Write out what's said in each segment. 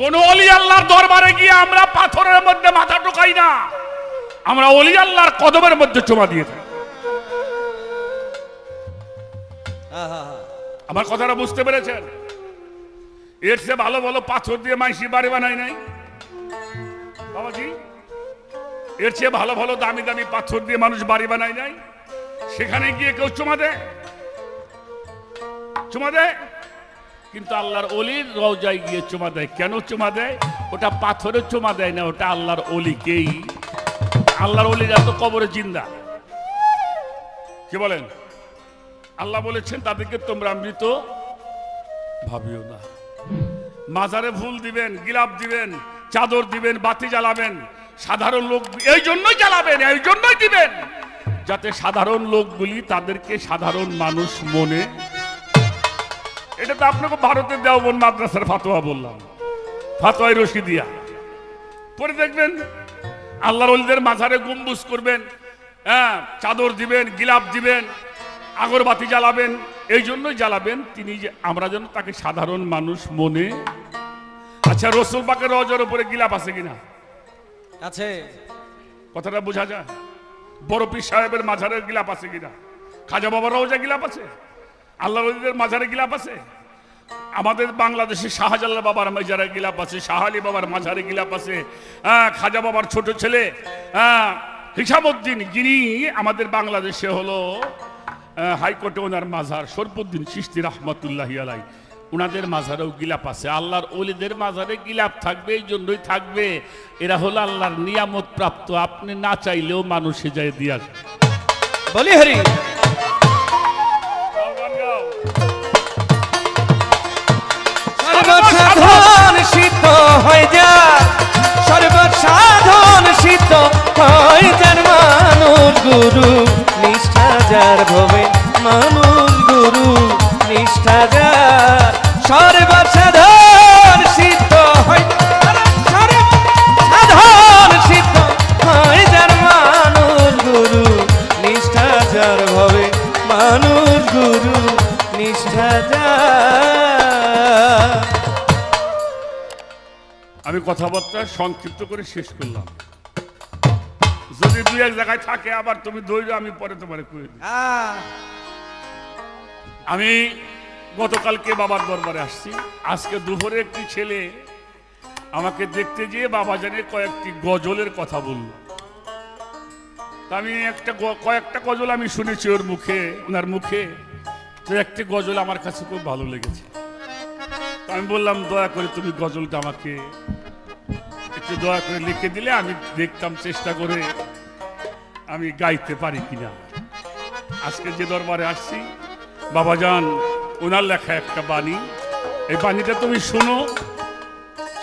কোন অলি আল্লাহর দরবারে গিয়ে আমরা পাথরের মধ্যে মাথা ঢোকাই না। আমরা অলি আল্লাহর কদমের মধ্যে চমা দিয়ে থাকি। আমার কথাটা বুঝতে পেরেছেন? এর সে ভালো ভালো পাথর দিয়ে মাইসি বাড়ি বানাই নাই। বাবাজি, এর চেয়ে ভালো ভালো দামি দামি পাথর দিয়ে মানুষ বাড়ি বানাই নাই। সেখানে গিয়ে কেউ চুমা দেয়? চুমা দেয়? কিন্তু আল্লাহর অলির রওজায় গিয়ে চুমা দেয়। কেন চুমা দেয়? ওটা পাথরে চুমা দেয় না, ওটা আল্লাহর অলিকেই আল্লাহর অলিরা তো কবরে জিন্দা। কি বলেন? আল্লাহ বলেছেন, তাদেরকে তোমরা মৃত ভাবিও না। মাজারে ফুল দিবেন, গিলাপ দিবেন, চাদর দিবেন, বাতি জ্বালাবেন, সাধারণ লোক এই জন্যই জ্বালাবেন, এই জন্যই দিবেন, যাতে সাধারণ লোকগুলি তাদেরকে সাধারণ মানুষ মনে এটা তো আপনাকে ভারতের দেওবন মাদ্রাসার ফাতোয়া বললাম। ফাতোয়াই রশি দিয়া। পরে দেখবেন আল্লাহর অলিদের মাঝারে গম্বুজ করবেন হ্যাঁ চাদর দিবেন গিলাপ দিবেন আগরবাতি জ্বালাবেন এই জন্যই জ্বালাবেন তিনি যে আমরা যেন তাকে সাধারণ মানুষ মনে। আচ্ছা রসুল পাকের রজর উপরে গিলাপ আছে কিনা? আছে। কথাটা বোঝা যায়? বড় পীর সাহেবের মাঝারে গিলাপ আছে কিনা? খাজা বাবার রোজা গিলাপ আছে? আল্লাহ রলিদের মাঝারে গিলাপ আছে? আমাদের বাংলাদেশে শাহজালাল বাবার মাঝারে গিলাপ আছে, শাহ আলী বাবার মাঝারে গিলাপ আছে হ্যাঁ খাজা বাবার ছোট ছেলে হ্যাঁ হিসাবউদ্দিন যিনি আমাদের বাংলাদেশে হলো হাইকোর্টে ওনার মাঝার সরফুদ্দিন চিস্তি রহমতুল্লাহ আলাই ওনাদের মাঝারেও গিলাপ আছে। আল্লাহর অলিদের মাঝারে গিলাপ থাকবে, এই জন্যই থাকবে। এরা হলো আল্লাহর নিয়ামত প্রাপ্ত আপনি না চাইলেও মানুষে যায় দিয়ে আসবে। বলি হরি। হয়ে যার মানুষ গুরু, নিষ্ঠা যার ভবে মানুষ গুরু, নিষ্ঠা যার সর্বসাধন সিদ্ধ হয়। সিদ্ধ হয় যার মানুষ গুরু, নিষ্ঠা যার ভবে মানুষ গুরু, নিষ্ঠা যার। আমি কথাবার্তা সংক্ষিপ্ত করে শেষ করলাম। যদি দুই এক জায়গায় থাকে আবার তুমি ধৈর্য আমি পরে তোমার কই আমি গতকালকে বাবার দরবারে আসছি। আজকে দুপুরে একটি ছেলে আমাকে দেখতে গিয়ে বাবা জানে কয়েকটি গজলের কথা বলল। আমি একটা কয়েকটা গজল আমি শুনেছি ওর মুখে ওনার মুখে। তো একটি গজল আমার কাছে খুব ভালো লেগেছে। আমি বললাম দয়া করে তুমি গজলটা আমাকে একটু দয়া করে লিখে দিলে আমি দেখতাম চেষ্টা করে। আমি গাইতে পারি কিনা। আজকে যে দরবারে আসছি, বাবা বাবাজান ওনার লেখা একটা বাণী। এই বাণীটা তুমি শোনো,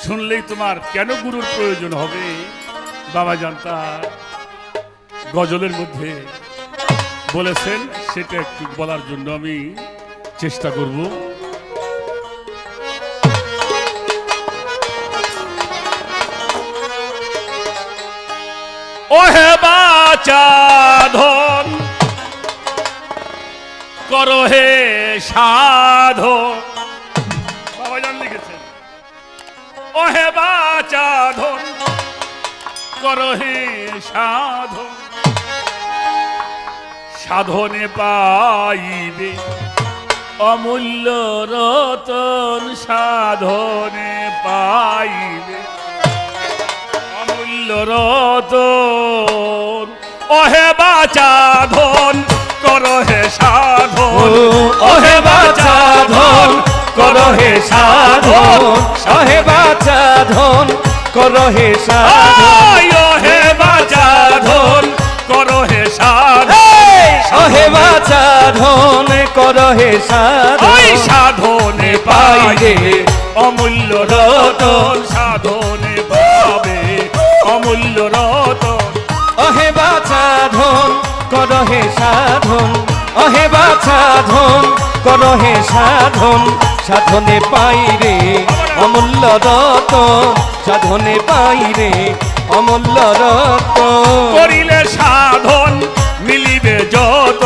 শুনলেই তোমার কেন গুরুর প্রয়োজন হবে? বাবা বাবাজান তার গজলের মধ্যে বলেছেন, সেটা একটু বলার জন্য আমি চেষ্টা করব। ওহে বাচা ধন। করো হে সাধো। বাবাজান লিখেছেন। ও হে বাচাধন করো সাধন সাধনে পাইবে অমূল্য রতন, সাধনে পাইবে রতন অহে বাচাধন করো হে সাধন। ওহে বাচা ধন করো হে সাধন। সহে বাচা ধন করো হে সাধন। আয় হে বাচাধন করো হে সাধন। সহে বাচা ধন করো হে সাধন। ওই সাধনে পাইবে অমূল্য রতন সাধনে পাবে অমূল্য রতন অহে বাচা ধন করো হে সাধন। অহে বাচা ধন করো হে সাধন। সাধনে পাই রে অমূল্য রতন। সাধনে পাই রে অমূল্য রতন। করিলে সাধন মিলিবে যত।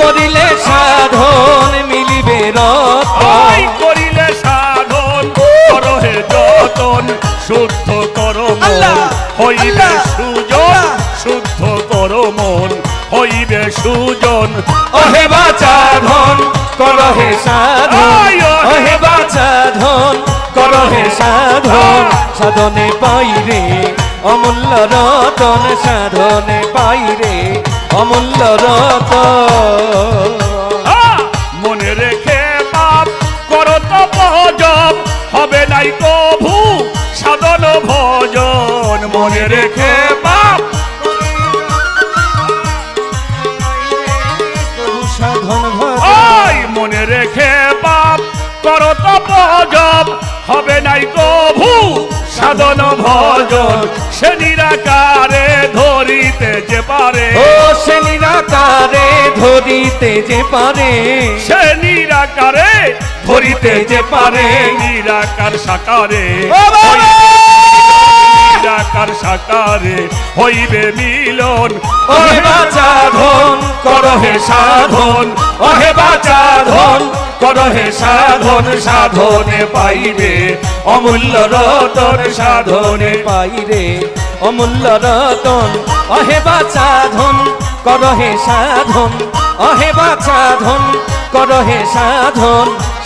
করিলে সাধন মিলিবে রতন। করিলে সাধন করো হে যত শুদ্ধ করো আল্লাহ, হইবে সুজন। শুদ্ধ করো মন হইবে সুজন। ওহে বাচা ধন করো হে সাধন। ওহে বাচা ধন করো হে সাধন। সাধনে পাইরে অমূল্য রতন। সাধনে পাইরে অমূল্য রতন। মনে রেখে পাপ করো তো ভজন হবে নাই কভু তো হবে নাই প্রভু সাধন ভজন সে নিরাকারে ধরিতে যে পারে। ও সে নিরাকারে ধরিতে যে পারে। সে নিরাকারে ধরিতে যে পারে। নিরাকার সাকারে। নিরাকার সাকারে হইবে মিলন। ওহে বাচা ধন করো হে সাধন। ওহে বাচা ধন করো হে সাধন সাধনে পাইবে। অমূল্য রতন সাধনে পাইরে অমূল্য রতন অহে বাচা ধন করো হে সাধন। অহে বাচা ধন করো হে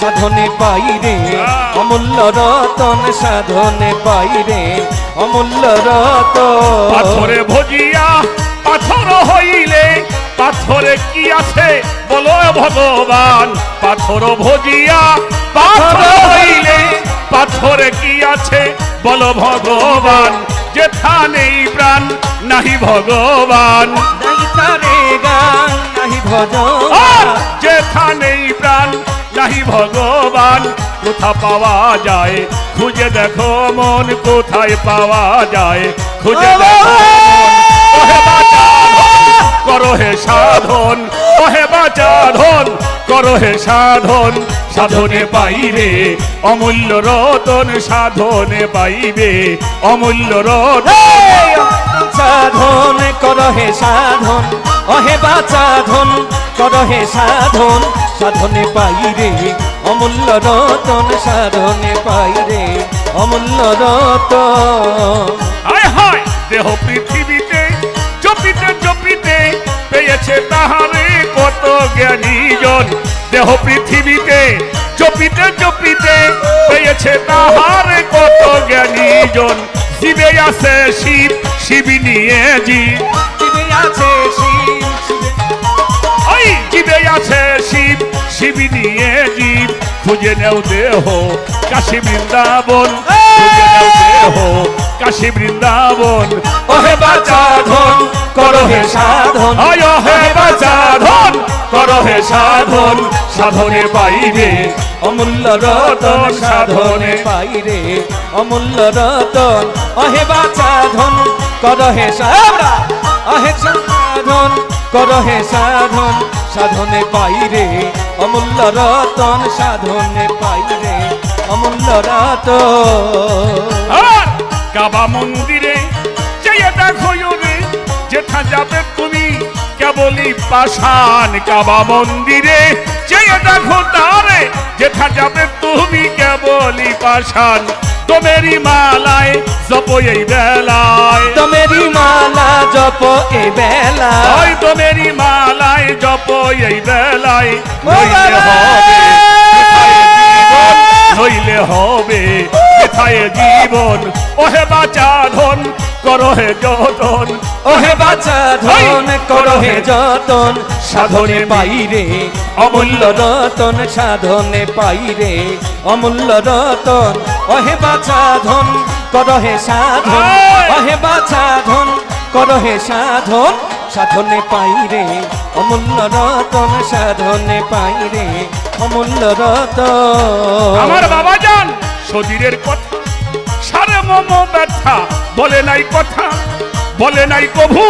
সাধন সাধনে পাইরে অমূল্য রতন সাধনে পাইরে অমূল্য রতন। পাথরে ভজিয়া পাথর হইলে পাথরে কি আছে বলো ভগবান? পাথর ভজিয়া পাথর হইলে পাথরে কি আছে বলো ভগবান? যেথা নেই প্রাণ নাহি ভগবান। তারে গান নাহি ভজন। নাহি ভগবান কোথা পাওয়া যায়? খুঁজে দেখো মন কোথায় পাওয়া যায়? খুঁজে দেখো ওহে করো হে সাধন। ওহে বাঁচা ধন করো হে সাধন সাধনে পাইবে। অমূল্য রতন সাধনে পাইবে। অমূল্য রতন সাধন কর হে সাধন। অহে বাচা ধন কর হে সাধন। সাধনে পাইরে অমূল্য রতন সাধনে পাইরে অমূল্য রতন। হায় হায় দেহ পৃথিবীতে জপিতে জপিতে পেয়েছে তাহারে কত জ্ঞানী জন। দেহ পৃথিবীতে জপিতে জপিতে পেয়েছে তাহারে কত জ্ঞানী জন। শিবে আছে শিব শিবি নিয়ে জীব। শিবে আছে শিব আছে শিব শিবি নিয়ে জীব। খুঁজে নেও দেহ কাশী বৃন্দাবন। খুঁজে নেও দেহ কাশী বৃন্দাবন। ওহে বাচা ধন কর হে সাধন। আয় হে বাচা ধন কর হে সাধন। সাধনে পাইবে অমূল্য রতন। সাধনে পাইরে অমূল্য রতন। অহে বাচা ধন কর হে সাবরা অহে সাধন কর হে সাধন। সাধনে পাইরে অমূল্য রতন সাধনে পাইরে অমূল্য আর কাবা মন্দিরে যেয়ে রে যেথা যাবে তুমি কেবলই পাষাণ কাবা মন্দিরে। যেয়ে দেখো তারে, যেথা যাবে তুমি কেবলই পাষাণ তোমেরি মালায় জপ এই বেলায়। তোমেরি মালা জপ এই বেলা ওই তোমেরি মালায় জপ এই বেলায়। নইলে হবে নইলে হবে। কোথায় জীবন। ওহে বাঁচা ধন করো হে যতন। ওহে বাচা ধন করো হে যতন। সাধনে পাইরে অমূল্য রতন সাধনে পাইরে অমূল্য রতন। ওহে বাচা ধন করো হে সাধন! ওহে বাচা ধন করো হে সাধন। সাধনে পাইরে অমূল্য রতন সাধনে পাইরে অমূল্য রতন। আমার বাবা যান! শরীরের কথা। সারে মম ব্যথা বলে নাই কথা বলে নাই কভু!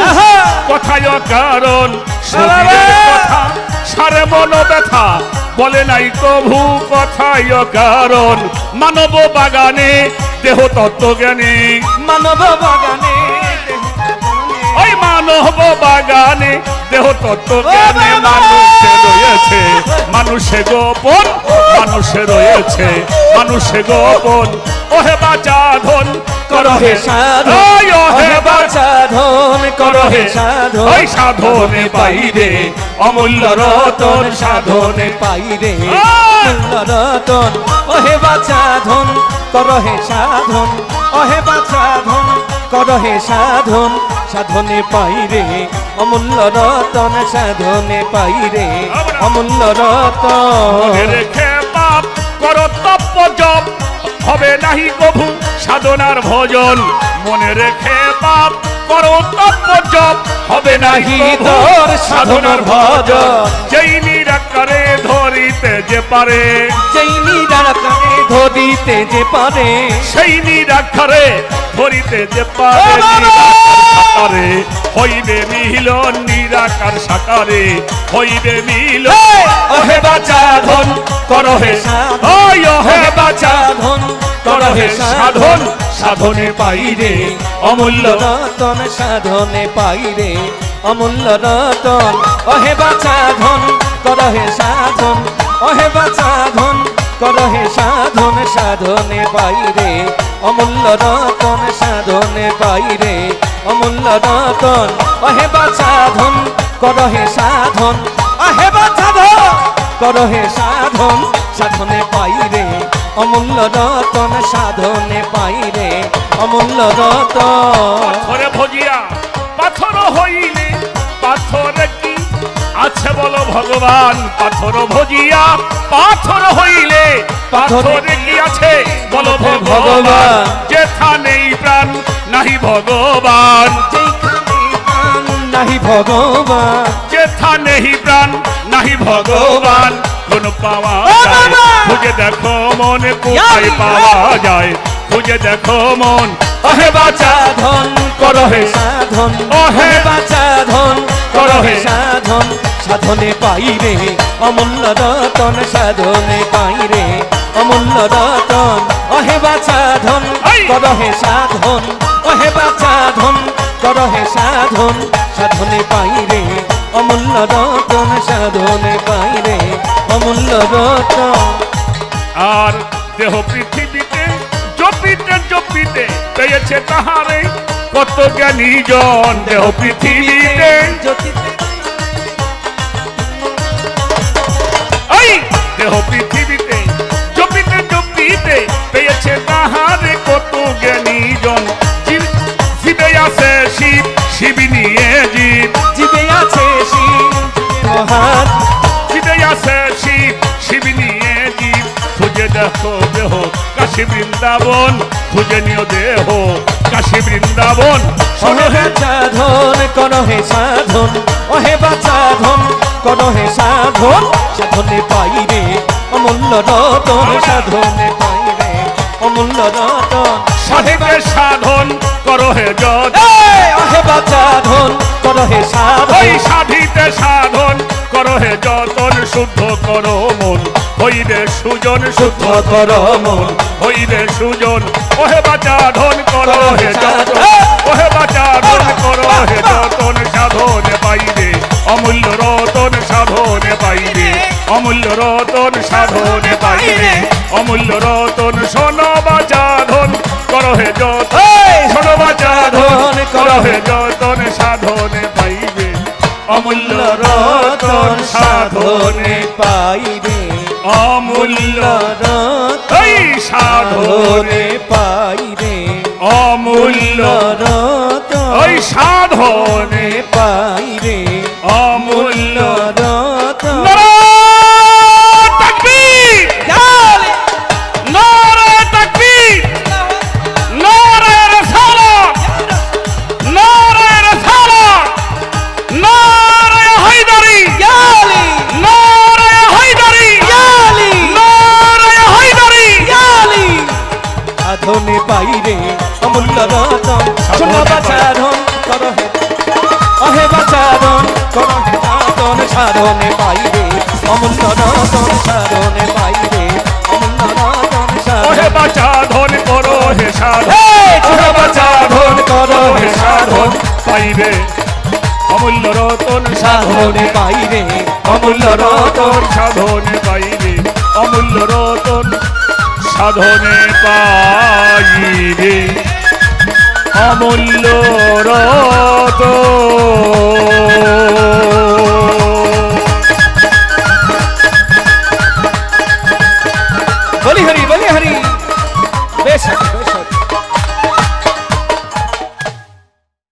কথায় কারণ শরীরের! কথা। সারে মন ব্যথা বলে নাই কভু। কথায় কারণ মানব বাগানে দেহ তত্ত্ব জ্ঞানী। মানব বাগানে ওই মানব বাগানে দেহ তত্ত্ব জ্ঞানে! মানুষে রয়েছে। মানুষে গোপন মানুষে রয়েছে। মানুষে গোপন। ওহে বাচা ধন করহে সাধন। ওহে বাছা ধন করহে সাধন। ওই সাধনে পাইরে অমূল্য রতন সাধনে পাইরে অমূল্য রতন। ওহে বাছা ধন করহে সাধন। ওহে বাছা ধন করহে সাধন। সাধনে পাইরে অমূল্য রতন সাধনে পাইরে অমূল্য মনে রতন। রেখে পাপ কর তপ জপ। হবে নাহি কভু সাধনার ভজন। মনে রেখে পাপ করো জপ হবে নাহি তোর সাধনার ভজন। যেই নিরাকারে ধরিতে যে পারে যেই নিরাকারে ধরিতে যে পারে সেই নিরাকারে ধরিতে যে পারে সাকারে হইবে মিলন নিরাকার সাকারে হইবে মিলন ওহে বাচা ধন করহে সাধন। ওই ওহে বাচা ধন করহে সাধন। সাধনে পাইরে অমূল্য রতন সাধনে পাইরে অমূল্য রতন। ওহে বাচা ধন করহে সাধন। ওহে বাচা ধন করহে সাধন, সাধনে পাইরে অমূল্য রতন সাধনে পাইরে অমূল্য রতন। ওহে বাচা ধন করহে সাধন। ওহে বাচা ধন করহে সাধন, সাধনে পাইরে অমূল্য রতন সাধনে পাইরে অমূল্য রতন পাথরে ভজিয়া পাথর হইলে পাথর কি? আছে বলো ভগবান পাথর ভজিয়া পাথর হইলে পাথরে কি? আছে? বলো ভগবান। ভগবান। যেথা নেই প্রাণ নাহি ভগবান। নাহি ভগবান। যেথা নেহি প্রাণ নাহি ভগবান। কোন পাওয়া যায়। খুঁজে দেখো মনে কোথায় পাওয়া যায়? খুঁজে দেখো মন। অহে বাচা ধন করহে সাধন। অহে বাচা ধন করহে সাধন। সাধনে পাইরে অমূল্য রতন সাধনে পাইরে অমূল্য রতন। অহে বাচা ধন! করহে সাধন। অহে বাচা ধন করহে সাধন। সাধনে পাইরে অমূল্য রতন সাধনে পাইরে অমূল্য রতন। আর দেহ জপিতে পেয়েছে তাহারে কত জ্ঞানী জন দেহ পৃথিবীতে। এই দেহ পৃথিবীতে জপিতে জপিতে পেয়েছে তাহারে কত জ্ঞানী জন। জীব- আছে শিব শিবি নিয়ে জীব। জীবে আছে শিব মহান। জীবে আছে শিব শিবি নিয়ে জীব। খুঁজে দেখো দেহ কাশী বৃন্দাবন খুঁজে নিও দেহ। কাশী বৃন্দাবন শোনো হে সাধন করহে সাধন অহে বাচাধন করহে সাধন সাধনে পাইরে অমূল্য রতন সাধনে পাইরে অমূল্য রতন। সাধিতে সাধন করো হে যত। করহে সাধন। সাধিতে সাধন করো হে যতন শুদ্ধ করো মন। হইলে সুজন শুদ্ধ কর মন। হইলে সুজন। ওহে বাচা ধন করো হে ওহে বাচা ধন করো। হে যতন। সাধনে পাইবে। অমূল্য রতন সাধনে পাইবে। অমূল্য রতন সাধনে পাইবে। অমূল্য রতন সোনো বাচা ধন করো হে এই! সোনো বাচা ধন করো হে যতন। সাধনে পাইবে। অমূল্য রতন সাধনে পাইরে অমূল্য এই সাধনে পাই রে অমূল্য ওই সাধনে পাইরে অমূল্য রতন শোন বাচারণ করহে অহে বাচারণ করহে রতন সাধনে পাইরে অমূল্য রতন সাধনে পাইরে অমূল্য রতন সাধনে বাচা ধন করো হে সাধন। এই ছোট ওহে বাচা ধন করো হে সাধন। সাধন পাইবে। অমূল্য রতন সাধনে পাইরে অমূল্য রতন সাধনে পাইবে। অমূল্য রতন সাধনে পাইবে। অমূল্য রত। বলি হরি বলি হরি। বেশ।